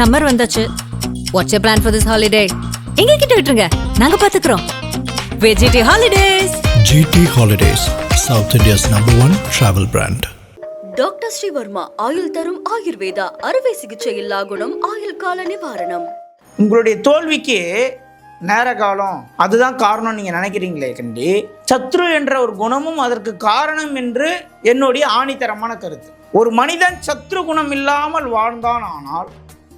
Summer வந்தாச்சு. What's you plan for this holiday எங்க கிட்ட விட்டுருங்க. நாங்க பாத்துக்கிறோம். வெஜிடி holidays GT Holidays, South India's number one travel brand. Doctor Srivarma ஆயுள் தரும் ஆயுர்வேதா அறுவை சிகிச்சை இல்லா குணம் ஆயுள் கால நிவாரணம் உங்களுடைய தோல்விக்கு நேர காலம் அதுதான் காரணம் நீங்கள் நினைக்கிறீங்களே கண்டி. சத்ரு என்ற ஒரு குணமும் அதற்கு காரணம் என்று என்னுடைய ஆணித்தரமான கருத்து. ஒரு மனிதன் சத்ரு குணம் இல்லாமல் வாழ்ந்தான் ஆனால்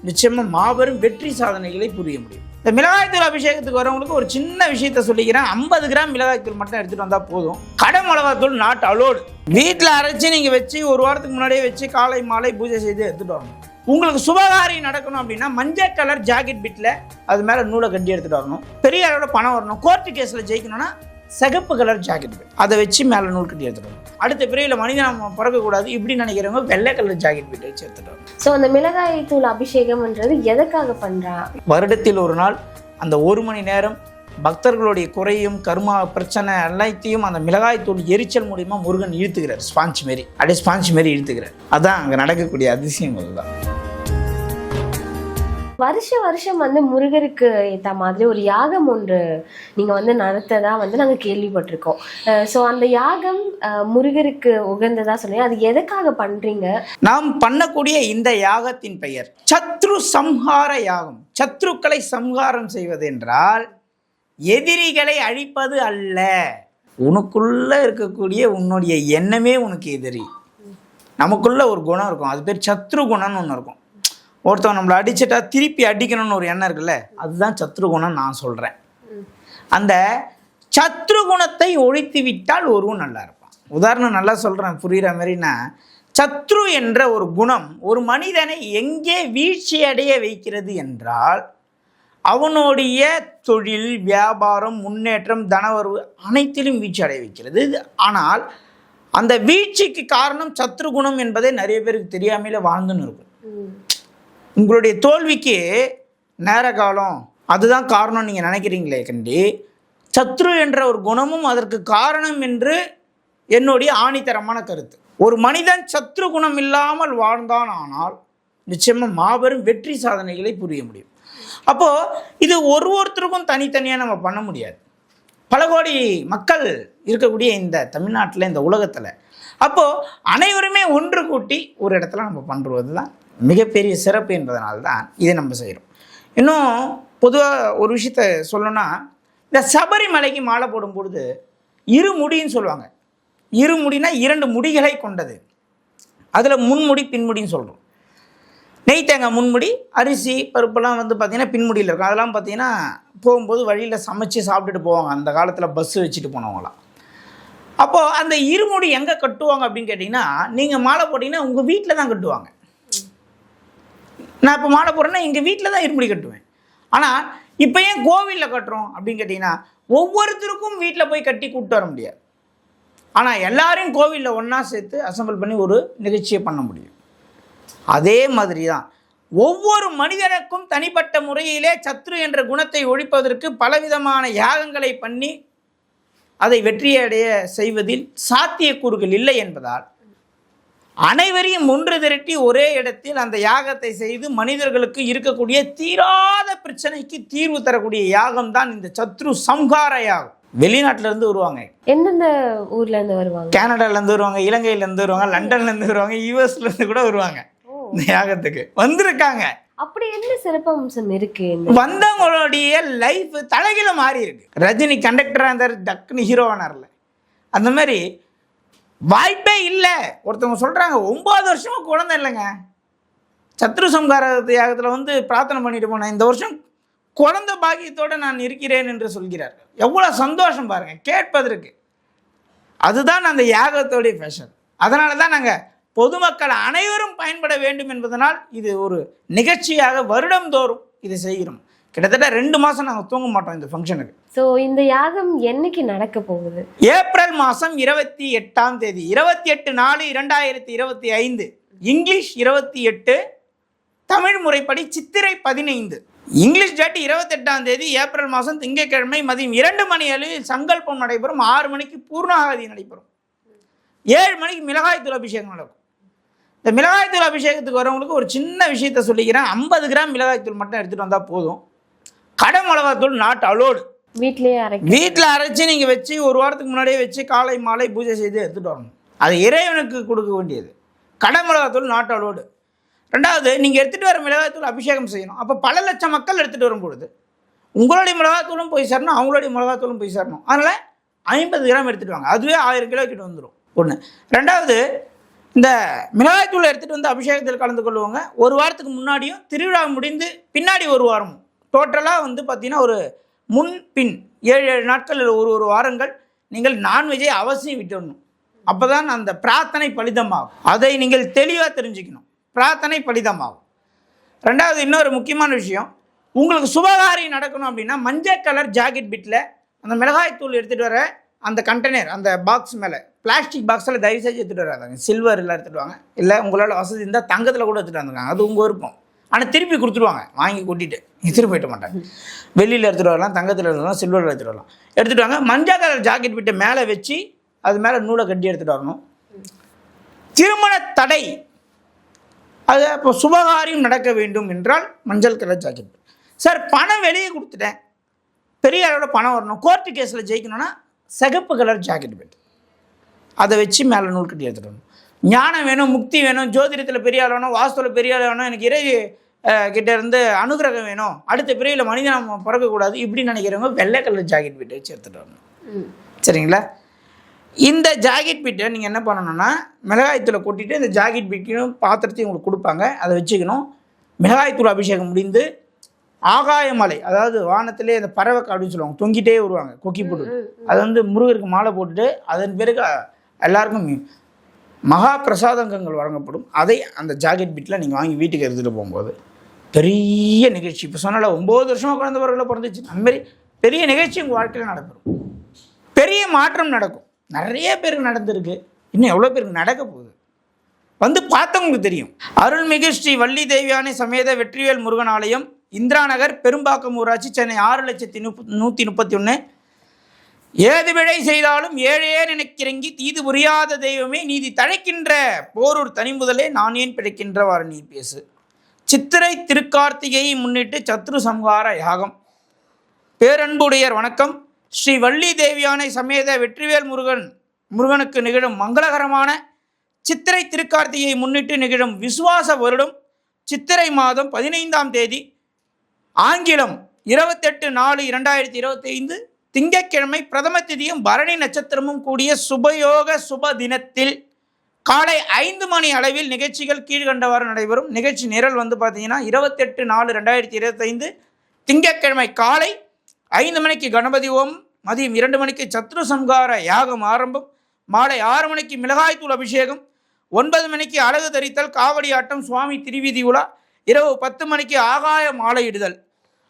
நிச்சயமாக மாபெரும் வெற்றி சாதனைகளை புரிய முடியும். இந்த மிளகாய்த்தூள் அபிஷேகத்துக்கு வரவங்களுக்கு ஒரு சின்ன விஷயத்த சொல்லிக்கிறேன். ஐம்பது கிராம் மிளகாய்த்தூள் மட்டும் எடுத்துகிட்டு வந்தால் போதும். கடை மிளகாத்தூள் நாட் அலோடு வீட்டில் அரைச்சி நீங்கள் வச்சு ஒரு வாரத்துக்கு முன்னாடியே வச்சு காலை மாலை பூஜை செய்து எடுத்துகிட்டு வரணும். உங்களுக்கு சுபகாரியம் நடக்கணும் அப்படின்னா மஞ்சள் கலர் ஜாக்கெட் பிட்டில் அது மேலே நூலை கட்டி எடுத்துகிட்டு வரணும். பெரிய அளவில் பணம் வரணும். கோர்ட்டு கேஸில் ஜெயிக்கணும்னா சிகப்பு கலர் ஜாக்கெட் பிட் அதை வச்சு மேலே நூல் கட்டி எடுத்துகிட்டு வரணும். அடுத்த பிரிவில் மனிதன் நம்ம பிறக்கக்கூடாது இப்படி நினைக்கிறவங்க வெள்ளை கலர் ஜாக்கெட் பிட் வச்சு எடுத்துகிட்டு வரணும். ஸோ அந்த மிளகாய் தூள் அபிஷேகம்ன்றது எதுக்காக பண்றா? வருடத்தில் ஒரு நாள் அந்த ஒரு மணி நேரம் பக்தர்களுடைய குறையும் கர்மா பிரச்சனை எல்லாத்தையும் அந்த மிளகாய் தூள் எரிச்சல் மூலியமா முருகன் இழுத்துக்கிறார். ஸ்பாஞ்ச் மாரி. அப்படியே ஸ்பாஞ்ச் மாரி இழுத்துக்கிறார். அதான் அங்கே நடக்கக்கூடிய அதிசயங்கள் தான். வருஷ வருஷம் வந்து முருகருக்கு ஏத்த மாதிரி ஒரு யாகம் ஒன்று நீங்க வந்து நடத்ததா வந்து நாங்க கேள்விப்பட்டிருக்கோம். ஸோ அந்த யாகம் முருகருக்கு உகந்ததா சொன்னீங்க. அது எதுக்காக பண்றீங்க? நாம் பண்ணக்கூடிய இந்த யாகத்தின் பெயர் சத்ரு சம்ஹார யாகம். சத்ருக்களை சம்ஹாரம் செய்வது என்றால் எதிரிகளை அழிப்பது அல்ல. உனக்குள்ள இருக்கக்கூடிய உன்னுடைய எண்ணமே உனக்கு எதிரி. நமக்குள்ள ஒரு குணம் இருக்கும். அது பேர் சத்ரு குணம்னு ஒன்று இருக்கும். ஒருத்தவன் நம்மளை அடிச்சிட்டா திருப்பி அடிக்கணும்னு ஒரு எண்ணம் இருக்குல்ல அதுதான் சத்ரு குணம் நான் சொல்கிறேன் அந்த சத்ரு குணத்தை ஒழித்து விட்டால் ஒருவன் நல்லா இருப்பான். உதாரணம் நல்லா சொல்கிறேன் புரிகிற மாதிரினா சத்ரு என்ற ஒரு குணம் ஒரு மனிதனை எங்கே வீழ்ச்சி அடைய வைக்கிறது என்றால் அவனுடைய தொழில் வியாபாரம் முன்னேற்றம் தனவரவு அனைத்திலும் வீழ்ச்சி அடைய வைக்கிறது. ஆனால் அந்த வீழ்ச்சிக்கு காரணம் சத்ரு குணம் என்பதே நிறைய பேருக்கு தெரியாமலே வாழ்ந்துன்னு இருக்கும். உங்களுடைய தோல்விக்கு நேர காலம் அதுதான் காரணம் நீங்கள் நினைக்கிறீங்களே கண்டி. சத்ரு என்ற ஒரு குணமும் அதற்கு காரணம் என்று என்னுடைய ஆணித்தரமான கருத்து. ஒரு மனிதன் சத்ரு குணம் இல்லாமல் வாழ்ந்தான் ஆனால் நிச்சயமாக மாபெரும் வெற்றி சாதனைகளை புரிய முடியும். அப்போது இது ஒரு ஒருத்தருக்கும் தனித்தனியாக நம்ம பண்ண முடியாது. பல கோடி மக்கள் இருக்கக்கூடிய இந்த தமிழ்நாட்டில் இந்த உலகத்தில். அப்போது அனைவருமே ஒன்று கூட்டி ஒரு இடத்துல நம்ம பண்ணுறது தான் மிகப்பெரிய சிறப்பு என்பதனால தான் இதை நம்ம செய்கிறோம். இன்னும் பொதுவாக ஒரு விஷயத்த சொல்லணும்னா இந்த சபரிமலைக்கு மாலை போடும் பொழுது இரு முடின்னு சொல்லுவாங்க. இரு முடினா இரண்டு முடிகளை கொண்டது. அதில் முன்முடி பின்முடின்னு சொல்கிறோம் நெய் தேங்காய் முன்முடி அரிசி பருப்பெல்லாம் வந்து பார்த்திங்கன்னா பின்முடியில் இருக்கும். அதெல்லாம் பார்த்தீங்கன்னா போகும்போது வழியில் சமைச்சு சாப்பிட்டுட்டு போவாங்க. அந்த காலத்தில் பஸ்ஸு வச்சுட்டு போனவங்களாம். அப்போது அந்த இருமுடி எங்கே கட்டுவாங்க அப்படின்னு கேட்டிங்கன்னா நீங்கள் மாலை போட்டிங்கன்னா உங்கள் வீட்டில் தான் கட்டுவாங்க. நான் இப்போ மாலை போடுறேன்னா எங்கள் வீட்டில் தான் இருமுடி கட்டுவேன். ஆனால் இப்போ ஏன் கோவிலில் கட்டுறோம் அப்படின்னு கேட்டிங்கன்னா ஒவ்வொருத்தருக்கும் வீட்டில் போய் கட்டி கூப்பிட்டு வர முடியாது. ஆனால் எல்லாரையும் கோவிலில் ஒன்றா சேர்த்து அசெம்பிள் பண்ணி ஒரு நிகழ்ச்சியை பண்ண முடியும். அதே மாதிரி தான் ஒவ்வொரு மனிதனுக்கும் தனிப்பட்ட முறையிலே சத்ரு என்ற குணத்தை ஒழிப்பதற்கு பலவிதமான யாகங்களை பண்ணி அதை வெற்றியடைய செய்வதில் சாத்தியக்கூறுகள் இல்லை என்பதால் அனைவரையும் ஒன்று திரட்டி ஒரே இடத்தில் அந்த யாகத்தை செய்து மனிதர்களுக்கு இருக்கக்கூடிய தீராத பிரச்சனைக்கு தீர்வு தரக்கூடிய யாகம் தான் இந்த சத்ரு சம்ஹார யாகம். வெளிநாட்டுல இருந்து வருவாங்க. எந்தெந்த ஊர்ல இருந்து வருவாங்க? கனடால இருந்து வருவாங்க இலங்கையில இருந்து வருவாங்க லண்டன்ல இருந்து வருவாங்க யூஎஸ்ல இருந்து கூட வருவாங்க. இந்த யாகத்துக்கு வந்திருக்காங்க. அப்படி என்ன சிறப்பம்சம் இருக்கு? வந்தவங்களுடைய லைஃப் தலைகீழ மாறி இருக்கு. ரஜினி கண்டக்டராக இருந்தார் டக்குன்னு ஹீரோவானார்ல அந்த மாதிரி வாய்ப்பே இல்லை. ஒருத்தவங்க சொல்கிறாங்க ஒம்பது வருஷமும் குழந்தை இல்லைங்க. சத்ரு சம்ஹார தியாகத்தில் வந்து பிரார்த்தனை பண்ணிட்டு போனேன். இந்த வருஷம் குழந்தை பாக்கியத்தோடு நான் இருக்கிறேன் என்று சொல்கிறார். எவ்வளோ சந்தோஷம் பாருங்கள் கேட்பதற்கு. அதுதான் அந்த யாகத்தோடைய ஃபேஷன் அதனால தான் நாங்கள் பொதுமக்கள் அனைவரும் பயன்பட வேண்டும் என்பதனால் இது ஒரு நிகழ்ச்சியாக வருடம்தோறும் இதை செய்கிறோம். கிட்டத்தட்ட ரெண்டு மாதம் நாங்கள் தூங்க மாட்டோம் இந்த ஃபங்க்ஷனுக்கு ஸோ இந்த யாகம் என்னைக்கு நடக்க போகுது? ஏப்ரல் மாதம் இருபத்தி எட்டாம் தேதி. இருபத்தி எட்டு நாலு இரண்டாயிரத்தி இருபத்தி ஐந்து. இங்கிலீஷ் இருபத்தி எட்டு தமிழ் முறைப்படி சித்திரை பதினைந்து. இங்கிலீஷ் டேட் இருபத்தெட்டாம் தேதி ஏப்ரல் மாதம் திங்கட்கிழமை மதியம் இரண்டு மணி அளவில் சங்கல்பம் நடைபெறும். ஆறு மணிக்கு பூர்ணாகாதி நடைபெறும். ஏழு மணிக்கு மிளகாய் தூள் அபிஷேகம் நடக்கும். இந்த மிளகாய்த்தூள் அபிஷேகத்துக்கு வரவங்களுக்கு ஒரு சின்ன விஷயத்த சொல்லிக்கிறேன். ஐம்பது கிராம் மிளகாய்த்தூள் மட்டும் எடுத்துகிட்டு வந்தால் போதும். கடை மிளகாத்தூள் நாட் அலோடு வீட்லயே வீட்டில் அரைச்சி நீங்கள் வச்சு ஒரு வாரத்துக்கு முன்னாடியே வச்சு காலை மாலை பூஜை செய்து எடுத்துகிட்டு வரணும். அது இறைவனுக்கு கொடுக்க வேண்டியது. கடை மிளகாத்தூள் நாட் அலோடு ரெண்டாவது நீங்கள் எடுத்துகிட்டு வர மிளகாத்தூள் அபிஷேகம் செய்யணும். அப்போ பல லட்சம் மக்கள் எடுத்துகிட்டு வரும்பொழுது உங்களுடைய மிளகாத்தூளும் போய் சேரணும் அவங்களுடைய மிளகாத்தூளும் போய் சேரணும். அதனால் ஐம்பது கிராம் எடுத்துகிட்டு வாங்க. அதுவே ஆயிரம் கிலோ கிட்ட வந்துடும் ஒன்று ரெண்டாவது இந்த மிளகாய்த்தூளை எடுத்துகிட்டு வந்து அபிஷேகத்தில் கலந்து கொள்வாங்க ஒரு வாரத்துக்கு முன்னாடியும் திருவிழா முடிந்து பின்னாடி ஒரு வாரமும். டோட்டலாக வந்து பார்த்தீங்கன்னா ஒரு முன் பின் ஏழு ஏழு நாட்கள் இல்லை ஒரு ஒரு வாரங்கள் நீங்கள் நான்வெஜ்ஜை அவசியம் விட்டுடணும் அப்போ தான் அந்த பிரார்த்தனை பலிதமாகும். அதை நீங்கள் தெளிவாக தெரிஞ்சுக்கணும். பிரார்த்தனை பலிதமாகும். ரெண்டாவது இன்னொரு முக்கியமான விஷயம். உங்களுக்கு சுபகாரியம் நடக்கணும் அப்படின்னா மஞ்சள் கலர் ஜாக்கெட் பிட்டில் அந்த மிளகாய் தூள் எடுத்துகிட்டு வர அந்த கண்டெய்னர் அந்த பாக்ஸ் மேலே பிளாஸ்டிக் பாக்ஸில் தயவு செஞ்சு எடுத்துகிட்டு வராதாங்க. சில்வரில் எடுத்துகிட்டு வாங்க. இல்லை உங்களால் வசதி இருந்தால் தங்கத்தில் கூட எடுத்துகிட்டு வந்துருக்காங்க அது உங்கள் விருப்பம். ஆனால் திருப்பி கொடுத்துருவாங்க வாங்கி கூட்டிட்டு. திருப்பி போயிட்ட மாட்டாங்க வெளியில் எடுத்துகிட்டு வரலாம் தங்கத்தில் எடுத்துகிட்டு வரலாம் சில்வரில் எடுத்துகிட்டு வரலாம். எடுத்துகிட்டு வாங்க. மஞ்சள் கலர் ஜாக்கெட் விட்டு மேலே வச்சு அது மேலே நூலை கட்டி எடுத்துகிட்டு வரணும். திருமண தடை. அது அப்போ சுபகாரியம் நடக்க வேண்டும் என்றால் மஞ்சள் கலர் ஜாக்கெட் சார் பணம் வெளியே கொடுத்துட்டேன். பெரிய அளவில் பணம் வரணும். கோர்ட்டு கேஸில் ஜெயிக்கணும்னா சிகப்பு கலர் ஜாக்கெட் பெட் அதை வச்சு மேலே நூல் கட்டி எடுத்துகிட்டு வரணும். ஞானம் வேணும் முக்தி வேணும் ஜோதிடத்தில் பெரிய ஆள் வேணும் வாஸ்துவில் பெரிய ஆள் வேணும் எனக்கு இறை அஹ், கிட்ட இருந்து அனுகிரகம் வேணும். அடுத்த பிரிவில் மனிதன் பிறக்கக்கூடாது. இப்படி நினைக்கிறவங்க வெள்ளை கலர் ஜாக்கெட் பெட் வச்சு எடுத்துகிட்டு வரணும். சரிங்களா? இந்த ஜாக்கெட் பீட்டை நீங்கள் என்ன பண்ணணும்னா மிளகாய்த்தூளை கொட்டிட்டு இந்த ஜாக்கெட் பீட்டையும் பாத்திரத்தையும் உங்களுக்கு கொடுப்பாங்க. அதை வச்சுக்கணும். மிளகாய்த்தூள் அபிஷேகம் முடிந்து ஆகாயமலை அதாவது வானத்திலே இந்த பறவை அப்படின்னு சொல்லுவாங்க. தொங்கிட்டே வருவாங்க கொக்கி போட்டு அது வந்து முருகருக்கு மாலை போட்டுட்டு அதன் பிறகு எல்லாருக்கும் மகா பிரசாதங்கள் வழங்கப்படும். அதை அந்த ஜாக்கெட் பீட்டில் நீங்கள் வாங்கி வீட்டுக்கு எடுத்துகிட்டு போகும்போது. பெரிய நிகழ்ச்சி. இப்போ சொன்னால ஒம்பது வருஷமாக குழந்தை பிறகுல பிறந்துச்சு. அந்த பெரிய நிகழ்ச்சி உங்கள் வாழ்க்கையில் நடக்கும். பெரிய மாற்றம் நடக்கும். நிறைய பேருக்கு நடந்திருக்கு. இன்னும் எவ்வளோ பேருக்கு நடக்க போகுது? வந்து பார்த்தவங்களுக்கு தெரியும். அருள்மிகு ஸ்ரீ வள்ளி தேவியானை சமேத வெற்றிவேல் முருகன் ஆலயம் இந்திரா நகர் பெரும்பாக்கம் ஊராட்சி சென்னை ஆறு லட்சத்தி முப்ப நூற்றி முப்பத்தி ஒன்று ஏது விடை செய்தாலும் ஏழையே நினைக்கிறங்கி தீது புரியாத தெய்வமே நீதி தழைக்கின்ற போரூர் தனிமுதலே நான் ஏன் பிழைக்கின்றவாறு நீ பேசு. சித்திரை திருக்கார்த்திகையை முன்னிட்டு சத்ரு சம்ஹார யாகம். பேரன்புடையர் வணக்கம். ஸ்ரீ வள்ளி தேவியானை சமேத வெற்றிவேல் முருகன் முருகனுக்கு நிகழும் மங்களகரமான சித்திரை திருக்கார்த்திகையை முன்னிட்டு நிகழும் விசுவாச வருடம் சித்திரை மாதம் பதினைந்தாம் தேதி ஆங்கிலம் இருபத்தெட்டு நாலு இரண்டாயிரத்தி இருபத்தைந்து திங்கட்கிழமை பிரதம திதியும் பரணி நட்சத்திரமும் கூடிய சுபயோக சுப தினத்தில் காலை ஐந்து மணி அளவில் நிகழ்ச்சிகள் கீழ்கண்டவாறு நடைபெறும். நிகழ்ச்சி நிரல் வந்து பார்த்தீங்கன்னா இருபத்தெட்டு நாலு ரெண்டாயிரத்தி இருபத்தைந்து திங்கட்கிழமை காலை ஐந்து மணிக்கு கணபதி ஓம் மதியம் இரண்டு மணிக்கு சத்ரு சம்ஹார யாகம் ஆரம்பம் மாலை ஆறு மணிக்கு மிளகாய்த்தூள் அபிஷேகம் ஒன்பது மணிக்கு அழகு தரித்தல் காவடி ஆட்டம் சுவாமி திருவீதி உலா இரவு பத்து மணிக்கு ஆகாய மாலையிடுதல்.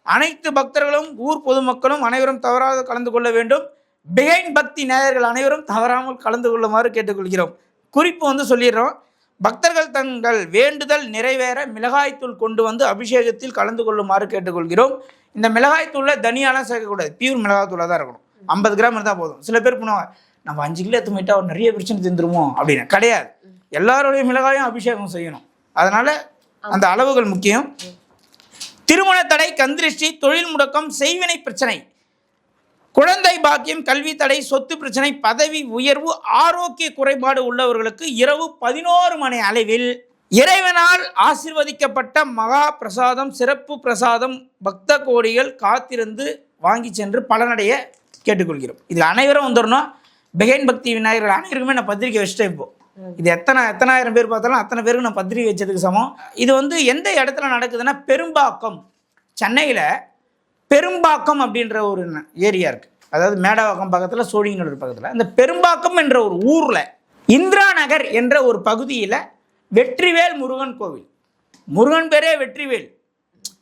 அனைத்து பக்தர்களும் ஊர் பொதுமக்களும் அனைவரும் தவறாது கலந்து கொள்ள வேண்டும். பிகைன் பக்தி நேயர்கள் அனைவரும் தவறாமல் கலந்து கொள்ளுமாறு கேட்டுக்கொள்கிறோம். குறிப்பு வந்து சொல்லிடுறோம். பக்தர்கள் தங்கள் வேண்டுதல் நிறைவேற மிளகாய்த்தூள் கொண்டு வந்து அபிஷேகத்தில் கலந்து கொள்ளுமாறு கேட்டுக்கொள்கிறோம். இந்த மிளகாய்த்தூளில் தனியாலாம் சேர்க்கக்கூடாது. பியூர் மிளகாய்த்தூளாக தான் இருக்கணும். ஐம்பது கிராம் இருந்தால் போதும். சில பேர் பண்ணுவாங்க நம்ம அஞ்சு கிலோ எடுத்து போயிட்டா நிறைய பிரச்சனை தந்துருமோ அப்படின்னு. கிடையாது. எல்லாருடைய மிளகாயும் அபிஷேகம் செய்யணும். அதனால் அந்த அளவுகள் முக்கியம். திருமண தடை கந்திருஷ்டி தொழில் முடக்கம் செய்வினை பிரச்சனை. குழந்தை பாக்கியம் கல்வி தடை சொத்து பிரச்சனை பதவி உயர்வு ஆரோக்கிய குறைபாடு உள்ளவர்களுக்கு இரவு பதினோரு மணி அளவில் இறைவனால் ஆசிர்வதிக்கப்பட்ட மகா பிரசாதம் சிறப்பு பிரசாதம் பக்த கோடிகள் காத்திருந்து வாங்கி சென்று பலனடைய கேட்டுக்கொள்கிறோம். இது அனைவரும் வந்துடணும் பெகைன் பக்தி விநாயகர்கள் அனைவருக்குமே நான் பத்திரிக்கை வச்சுட்டேன் இப்போ. இது எத்தனை எத்தனாயிரம் பேர் பார்த்தாலும் அத்தனை பேருக்கு நான் பத்திரிக்கை வச்சதுக்கு சமம். இது வந்து எந்த இடத்துல நடக்குதுன்னா பெரும்பாக்கம் சென்னையில் பெரும்பாக்கம் அப்படின்ற ஒரு ஏரியா இருக்கு. அதாவது மேடவாக்கம் பக்கத்தில் சோழிங்கநல்லூர் பக்கத்தில். அந்த பெரும்பாக்கம் என்ற ஒரு ஊரில் இந்திரா நகர் என்ற ஒரு பகுதியில் வெற்றிவேல் முருகன் கோவில். முருகன் பேரே வெற்றிவேல்.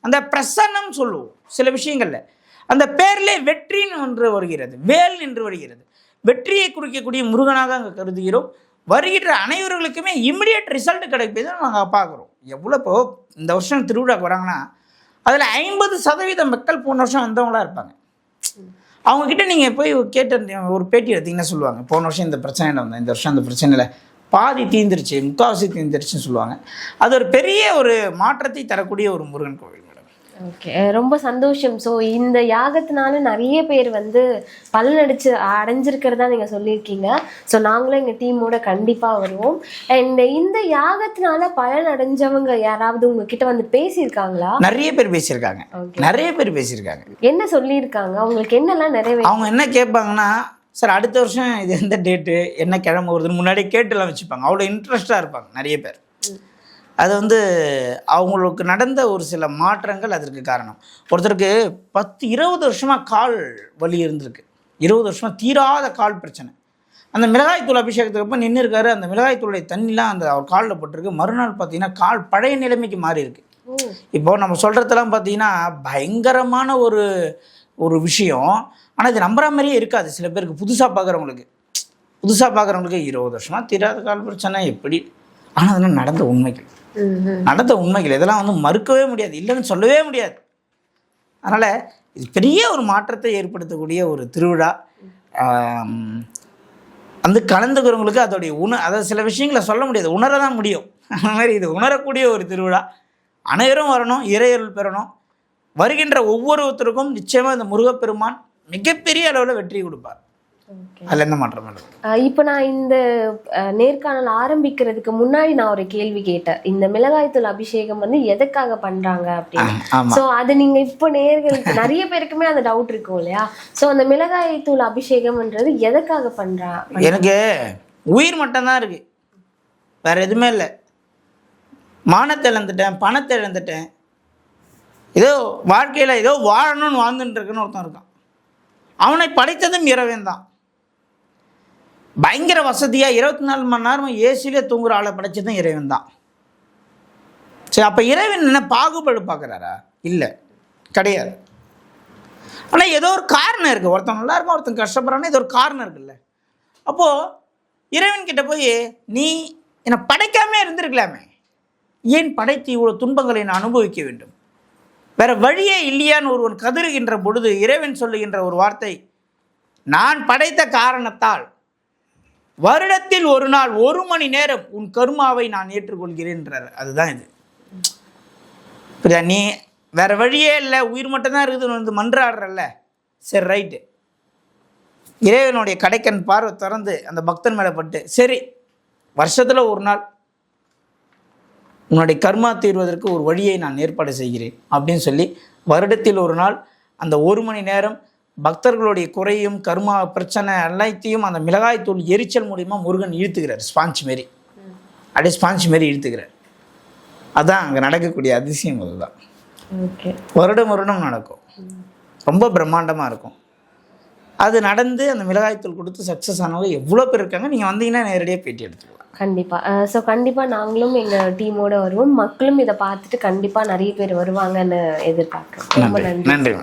அந்த பிரசன்னம் சொல்லுவோம் சில விஷயங்கள்ல. அந்த பேர்லே வெற்றின்னு ஒன்று வருகிறது வேல் என்று வருகிறது. வெற்றியை குறிக்கக்கூடிய முருகனாக அங்கே கருதுகிறோம். வருகின்ற அனைவர்களுக்குமே இம்மிடியட் ரிசல்ட் கிடைப்பதை நாங்கள் பார்க்குறோம். எவ்வளோ இப்போ இந்த வருஷம் திருவிழாக்கு வராங்கன்னா அதில் ஐம்பது சதவீத மக்கள் போன வருஷம் வந்தவங்களாக இருப்பாங்க. அவங்கக்கிட்ட நீங்கள் போய் கேட்டு ஒரு பேட்டி எடுத்தீங்கன்னா சொல்லுவாங்க. போன வருஷம் இந்த பிரச்சனையில் வந்தேன். இந்த வருஷம் அந்த பிரச்சனையில் பாதி தீந்துருச்சு முக்காவாசி தீந்துருச்சுன்னு சொல்லுவாங்க. அது ஒரு பெரிய ஒரு மாற்றத்தை தரக்கூடிய ஒரு முருகன் கோவில். ஓகே ரொம்ப சந்தோஷம். ஸோ இந்த யாகத்தினால நிறைய பேர் வந்து பலனடிச்சு அடைஞ்சிருக்கிறதா நீங்க சொல்லியிருக்கீங்க. ஸோ நாங்களும் எங்க டீமோட கண்டிப்பா வருவோம். அண்ட் இந்த யாகத்தினால பலன் அடைஞ்சவங்க யாராவது உங்ககிட்ட வந்து பேசியிருக்காங்களா? நிறைய பேர் பேசியிருக்காங்க. நிறைய பேர் பேசியிருக்காங்க. என்ன சொல்லியிருக்காங்க? அவங்களுக்கு என்னெல்லாம் நிறைவே அவங்க என்ன கேட்பாங்கன்னா சார் அடுத்த வருஷம் இது எந்த டேட்டு என்ன கிழமை வருதுன்னு முன்னாடி கேட்டுலாம் வச்சுப்பாங்க. அவ்வளோ இன்ட்ரெஸ்டாக இருப்பாங்க நிறைய பேர். அது வந்து அவங்களுக்கு நடந்த ஒரு சில மாற்றங்கள் அதற்கு காரணம். ஒருத்தருக்கு பத்து இருபது வருஷமாக கால் வலி இருந்திருக்கு. இருபது வருஷமாக தீராத கால் பிரச்சனை. அந்த மிளகாய்த்தூள் அபிஷேகத்துக்கு அப்புறம் நின்று இருக்காரு. அந்த மிளகாய்த்தூளுடைய தண்ணிலாம் அந்த அவர் காலில் பட்டிருக்கு. மறுநாள் பார்த்தீங்கன்னா கால் பழைய நிலைமைக்கு மாறி இருக்கு. இப்போ நம்ம சொல்கிறதெல்லாம் பார்த்தீங்கன்னா பயங்கரமான ஒரு ஒரு விஷயம். ஆனால் இது நம்புற மாதிரியே இருக்காது. சில பேருக்கு புதுசாக பார்க்குறவங்களுக்கு புதுசாக பார்க்குறவங்களுக்கு இருபது வருஷமாக தீராத கால் பிரச்சனை எப்படி? ஆனால் அதெல்லாம் நடந்த உண்மைகள். நடந்த உண்மைகள் இதெல்லாம் வந்து மறுக்கவே முடியாது இல்லைன்னு சொல்லவே முடியாது. அதனால் இது பெரிய ஒரு மாற்றத்தை ஏற்படுத்தக்கூடிய ஒரு திருவிழா. அந்த வந்து கலந்துக்கிறவங்களுக்கு அதோடைய உண அதை சில விஷயங்களை சொல்ல முடியாது உணர தான் முடியும். அந்த மாதிரி இது உணரக்கூடிய ஒரு திருவிழா. அனைவரும் வரணும் இறையருள் பெறணும். வருகின்ற ஒவ்வொருத்தருக்கும் நிச்சயமாக இந்த முருகப்பெருமான் மிகப்பெரிய அளவில் வெற்றி கொடுப்பார். அதில் எந்த மாற்றம் இப்போ நான் இந்த நேர்காணல் ஆரம்பிக்கிறதுக்கு முன்னாடி நான் ஒரு கேள்வி கேட்டேன். இந்த மிளகாய்த்தூள் அபிஷேகம் வந்து எதுக்காக பண்றாங்க அப்படின்னு. சோ அது நீங்க இப்போ நேர்களுக்கு நிறைய பேருக்குமே அந்த டவுட் இருக்கும் இல்லையா? சோ அந்த மிளகாய்த்தூள் அபிஷேகம்ன்றது எதுக்காக பண்றா எனக்கு உயிர் மட்டும்தான் இருக்கு. வேற எதுவுமே இல்லை. மானத்தை இழந்துட்டேன் பணத்தை இழந்துட்டேன். ஏதோ வாழ்க்கையில் ஏதோ வாழணும்னு வாழ்ந்துட்டு இருக்குன்னு ஒருத்தன் இருக்கான். அவனை படைத்ததும் இறைவன் தான் பயங்கர வசதியாக இருபத்தி நாலு மணி நேரம் ஏசிலே தூங்குற ஆளை படைச்சதும் இறைவன் தான் சரி அப்போ இறைவன் என்ன பாகுபாடு பார்க்குறாரா? இல்லை கிடையாது. ஆனால் ஏதோ ஒரு காரணம் இருக்குது ஒருத்தன் நல்லா இருக்கும் ஒருத்தன் கஷ்டப்படுறான்னா ஏதோ ஒரு காரணம் இருக்குல்ல. அப்போது இறைவன் கிட்ட போய் நீ என்னை படைக்காமே இருந்திருக்கலாமே. ஏன் படைத்து இவ்வளோ துன்பங்களை நான் அனுபவிக்க வேண்டும்? வேற வழியே இல்லையான்னு ஒருவன் கதறுகின்ற பொழுது இறைவன் சொல்லுகின்ற ஒரு வார்த்தை நான் படைத்த காரணத்தால் வருடத்தில் ஒரு நாள் ஒரு மணி நேரம் உன் கருமாவை நான் ஏற்றுக்கொள்கிறேன்றார். அதுதான் இது. புரியுதா? நீ வேற வழியே இல்லை. உயிர் மட்டும்தான் இருக்குதுன்னு வந்து மன்றாடுறல்ல. சரி ரைட்டு இறைவனுடைய கடைக்கன் பார்வை திறந்து அந்த பக்தன் மேலே பட்டு சரி வருஷத்தில் ஒரு நாள் உன்னுடைய கர்மா தீர்வதற்கு ஒரு வழியை நான் ஏற்பாடு செய்கிறேன் அப்படின்னு சொல்லி வருடத்தில் ஒரு நாள் அந்த ஒரு மணி நேரம் பக்தர்களுடைய குறையும் கர்மா பிரச்சனை எல்லாத்தையும் அந்த மிளகாய்த்தூள் எரிச்சல் மூலிமா முருகன் இழுத்துக்கிறார் ஸ்பாஞ்ச் மாரி. அப்படியே ஸ்பாஞ்ச் மாரி இழுத்துக்கிறார். அதான் அங்கே நடக்கக்கூடிய அதிசயம் அதுதான். ஓகே. வருடம் வருடம் நடக்கும். ரொம்ப பிரம்மாண்டமாக இருக்கும். அது நடந்து அந்த மிளகாய்த்தூள் கொடுத்து சக்ஸஸ் ஆனவங்க எவ்வளோ பேர் இருக்காங்க நீங்கள் வந்தீங்கன்னா நேரடியாக பேட்டி எடுத்துக்கலாம். கண்டிப்பா. ஸோ கண்டிப்பா நாங்களும் எங்க டீமோட வருவோம். மக்களும் இதை பார்த்துட்டு கண்டிப்பா நிறைய பேர் வருவாங்கன்னு எதிர்பார்க்கிறோம். ரொம்ப நன்றி. நன்றி.